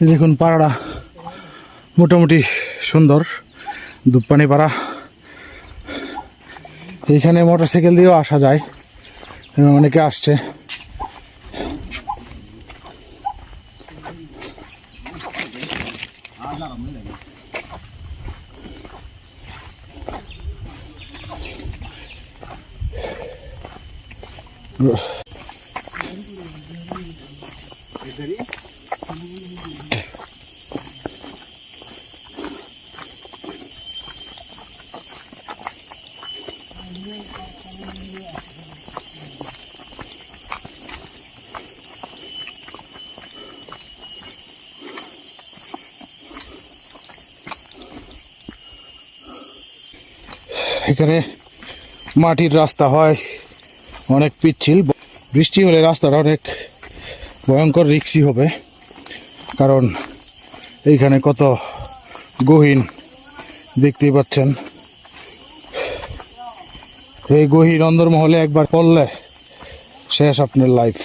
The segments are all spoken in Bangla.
দেখুন পাড়াটা মোটামুটি সুন্দর দুপানি পাড়া এইখানে মোটর সাইকেল দিয়েও আসা যায় অনেকে আসছে। এখানে মাটির রাস্তা হয়, অনেক পিচ্ছিল। বৃষ্টি হলে রাস্তাটা অনেক ভয়ঙ্কর রিক্সি হবে, কারণ এইখানে কত গহীন দেখতেই পাচ্ছেন। এই গহীন অন্দরমহলে একবার পড়লে শেষ আপনার লাইফ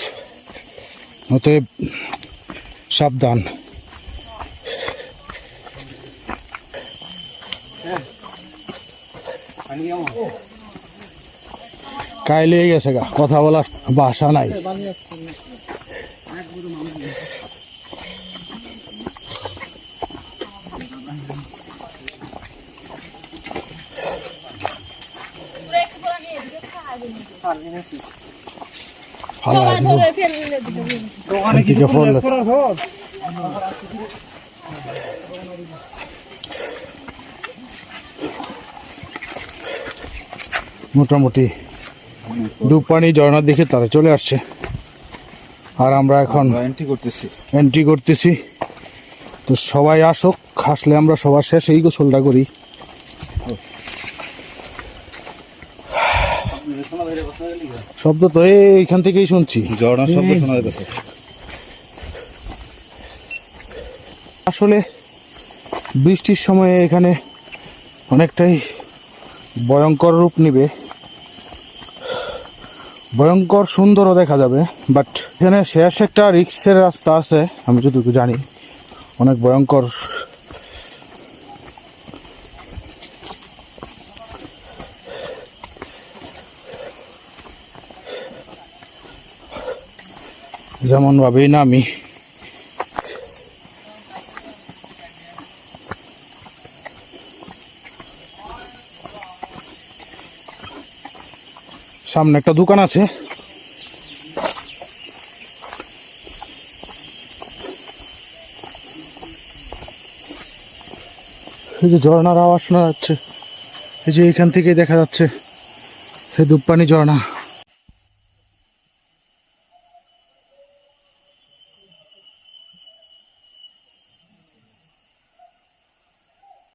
অতএব সাবধান। কায় লেগে গেছে গা? কথা বলার ভাষা নাই। মোটামুটি দুপানি ঝর্ণার দিকে তারা চলে আসছে। আর আমরা এখন এন্ট্রি করতেছি। এন্ট্রি করতেছি। তো সবাই আসুক আসলে আমরা সবার শেষে এই গোসলটা করি। শব্দ তো এইখান থেকেই শুনছি। ঝর্ণার শব্দ শোনা যাচ্ছে আসলে বৃষ্টির সময়ে এখানে অনেকটাই ভয়ঙ্কর রূপ নিবে। ভয়ঙ্কর সুন্দরও দেখা যাবে বাট এখানে শেষ একটা রিক্সের রাস্তা আছে আমি যতটুকু জানি। অনেক ভয়ঙ্কর যেমন ভাবেই না আমি। সামনে একটা দোকান আছে। এই যে ঝর্ণার আওয়াজ শোনা যাচ্ছে। এই যে এখান থেকে দেখা যাচ্ছে। সেই দুপানি ঝর্ণা।